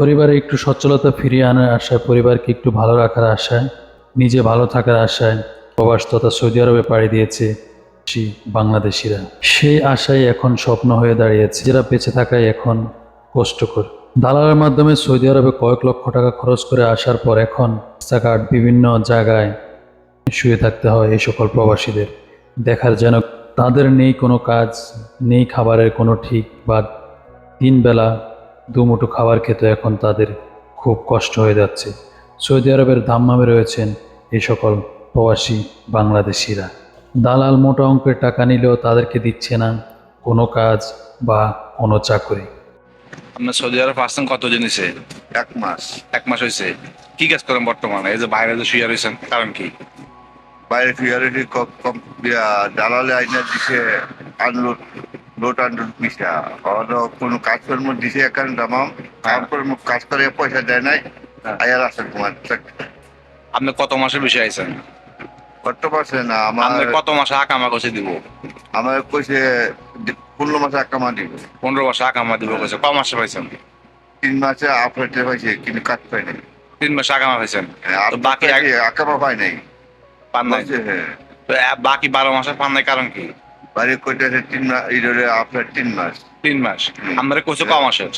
পরিবারে একটু সচ্ছলতা ফিরিয়ে আনার আশায় পরিবারকে একটু ভালো রাখার আশায়, নিজে ভালো থাকার আশায় প্রবাস তথা সৌদি আরবে পাড়ি দিয়েছে বাংলাদেশিরা। সেই আশাই এখন স্বপ্ন হয়ে দাঁড়িয়েছে। যারা বেঁচে থাকায় এখন কষ্টকর। দালালের মাধ্যমে সৌদি আরবে কয়েক লক্ষ টাকা খরচ করে আসার পর এখন রাস্তাঘাট বিভিন্ন জায়গায় শুয়ে থাকতে হয় এই সকল প্রবাসীদের। দেখার যেন তাদের নেই কোনো কাজ, নেই খাবারের কোনো ঠিক বা তিনবেলা দুমুঠো খাবার খেতে এখন তাদের খুব কষ্ট হয়ে যাচ্ছে। সৌদি আরবের ধাম্মামে রয়েছেন এই সকল প্রবাসী বাংলাদেশিরা। দালাল মোটা অঙ্কের টাকা নিলেও তাদেরকে দিচ্ছে না কোনো কাজ বা কোনো চাকরি। আপনার সৌদি আরব আসছেন কত জিনিসে এক মাস। এক মাস হয়েছে কি কাজ করেন বর্তমানে? এই যে বাইরে যে শুয়ে রয়েছেন কারণ কি? বাইরে ফিয়ারিটি কম দালালে আইনা দিছে আনলোড মিশা অন্য কোনো কাজকর্ম দিছে এখানে দামাম কাজকর্ম কাজ করে পয়সা দেয় নাই আয়ার আছে তোমার আপনি কত মাসের বেশি আইছেন? কত পারছে না আমার কত মাসে আকামা কষে দিব? আমার কইছে পনেরো মাসে আকামা দিব। পনেরো মাসে আকামা দিব কইছে। ক মাসে পাইছেন? তিন মাসে আপডেটে পাইছে কিন্তু কাজ পাই নাই। তিন মাসে আকামা পাইছেন? আর বাকি আকামা পাই নাই। পান নাই? হ্যাঁ। তো বাকি বারো মাসে পান নাই কারণ কি? বাড়ি কইতেছে তিন মাস এই আপনার তিন মাস। তিন মাস। আমরা কইছে ক মাসের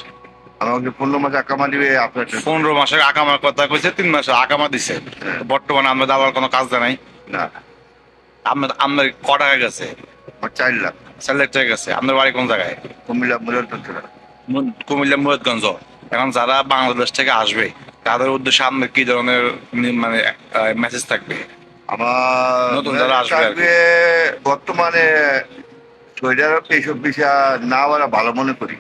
আমাকে পনেরো মাসে আকামা দিবে আপনার পনেরো মাসের আকামার কথা কইছে তিন মাসে আকামা দিছে। হ্যাঁ। বর্তমানে আমরা দাবার কোনো কাজ নাই। না। আপনার আপনার ক টাকা গেছে? আমার চার লাখ। চার লাখ টাকা গেছে। আপনার বাড়ি কোন জায়গায়? কুমিল্লা মুরাদপুর মু- কুমিল্লা মুরাদগঞ্জ। এখন যারা বাংলাদেশ থেকে আসবে তাদের উদ্দেশ্যে আপনার কি ধরনের মানে মেসেজ থাকবে? আমার নতুন যারা আসবে থাকবে বর্তমানে সৌদি আরব এইসব বিষয় না আমরা ভালো মনে করি।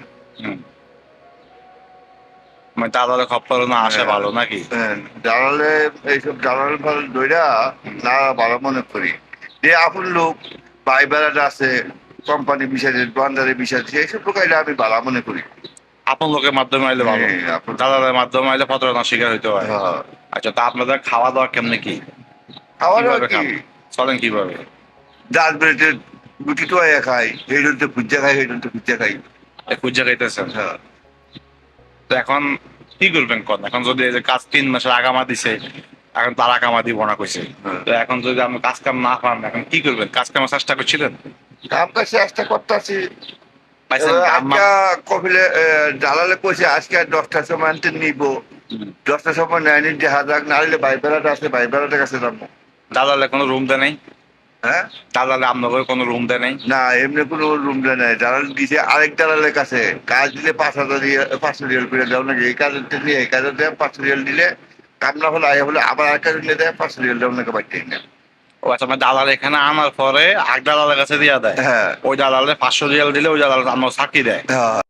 মানে তাদের খপ্পর না আসে হ্যাঁ। ভালো নাকি? হ্যাঁ, দালালে এইসব দালাল ফাল দইরা না ভালো মনে করি। যে আপন লোক ভাই বেড়াটা আছে কোম্পানি বিষয় বান্দারের বিষয় এইসব লোক আইলে আমি ভালো মনে করি। আপন লোকের মাধ্যমে আইলে ভালো। হ্যাঁ, দাদাদের মাধ্যমে আইলে প্রতারণার শিকার হইতে হ্যাঁ। আচ্ছা তা আপনাদের খাওয়া দাওয়া কেমনে কি? কি? চলেন কীভাবে? বেড়েতে খাই খাইতেছেন? হ্যাঁ। তো এখন কি করবেন কোন? এখন যদি এই যে কাজ তিন মাসের আগামা দিছে এখন তার দিব না কইছে। হ্যাঁ। তো এখন যদি আপনি কাজ কাম না পান এখন কি করবেন? কাজ কামের চেষ্টা করছিলেন? কাম কাজ চেষ্টা করতেছি। আজকে দালালে কইছে আজকে দশটার সময় আনতে নিব। দশটার সময় নাইনি দেখা যাক নাহলে ভাই বেড়াটা আছে ভাই বেড়াটার কাছে যাব। দাদালে কোনো রুম দেয় নাই? হ্যাঁ? আপনাদের কোনো রুম দেয় নাই? না এমনি কোনো রুম নাই। দালাল দিছে আরেক দালালের কাছে। কাজ দিলে পাঁচ হাজার রিয়াল পাঁচশো রিয়াল করে দেও নাকি? এই নিয়ে এই দেয় পাঁচশো রিয়াল দিলে কাম না হলে আয় হলে আবার আরেক কাজ নিয়ে দেয় পাঁচশো রিয়াল দেও নাকি বাড়তে না ও আচ্ছা মানে দালাল এখানে আনার পরে আগ দালালের কাছে দিয়া দেয়? হ্যাঁ। ওই দালালে পাঁচশো রিয়াল দিলে ওই দালাল আমার চাকরি দেয়? হ্যাঁ।